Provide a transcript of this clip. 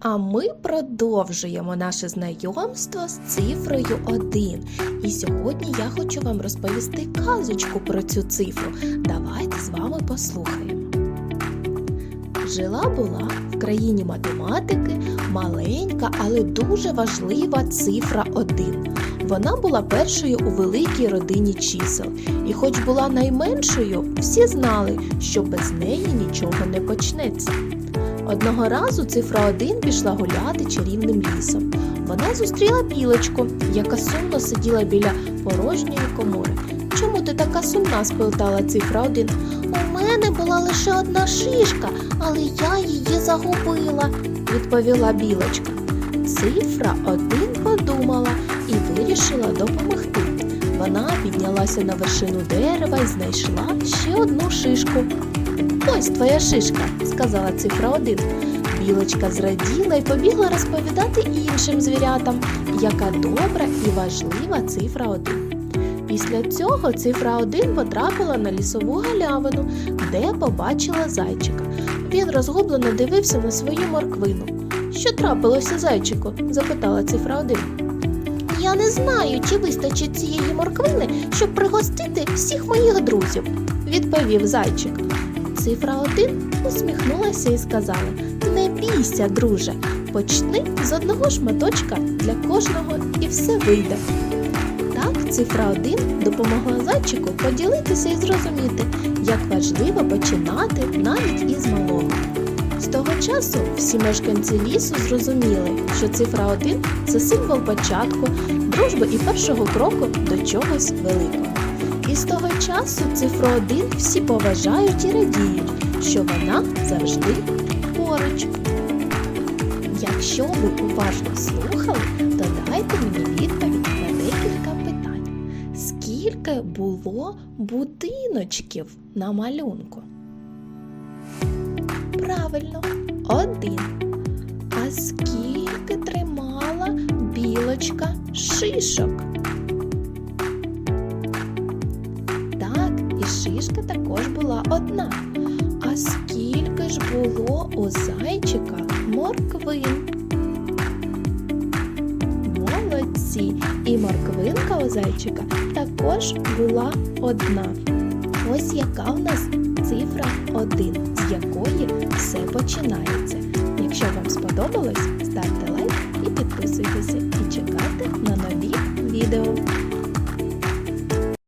А ми продовжуємо наше знайомство з цифрою 1. І сьогодні я хочу вам розповісти казочку про цю цифру. Давайте з вами послухаємо. Жила була в країні математики маленька, але дуже важлива цифра 1. Вона була першою у великій родині чисел, і хоч була найменшою, всі знали, що без неї нічого не почнеться. Одного разу цифра 1 пішла гуляти чарівним лісом. Вона зустріла білочку, яка сумно сиділа біля порожньої комори. Чому ти така сумна? спитала цифра 1. У мене була лише одна шишка, але я її загубила, відповіла білочка. Цифра 1 подумала і вирішила допомогти. Вона піднялася на вершину дерева і знайшла ще одну шишку. Ось твоя шишка, сказала цифра 1. Білочка зраділа і побігла розповідати іншим звірятам, яка добра і важлива цифра 1. Після цього цифра 1 потрапила на лісову галявину, де побачила зайчика. Він розгублено дивився на свою морквину. Що трапилося, зайчику? запитала цифра 1. Я не знаю, чи вистачить цієї морквини, щоб пригостити всіх моїх друзів, відповів зайчик. Цифра 1 усміхнулася і сказала: Не бійся, друже, почни з одного шматочка для кожного і все вийде. Так, цифра 1 допомогла зайчику поділитися і зрозуміти, як важливо починати навіть із малого. З того часу всі мешканці лісу зрозуміли, що цифра 1 це символ початку, дружби і першого кроку до чогось великого. І з того часу цифру 1 всі поважають і радіють, що вона завжди поруч. Якщо ви уважно слухали, то дайте мені відповідь на декілька питань. Скільки було будиночків на малюнку? Правильно, один. А скільки тримала білочка шишок? Так, і шишка також була одна. А скільки ж було у зайчика морквин? Молодці! І морквинка у зайчика також була одна. Ось яка в нас цифра 1, з якої все починається. Якщо вам сподобалось, ставте лайк і підписуйтеся, і чекайте на нові відео.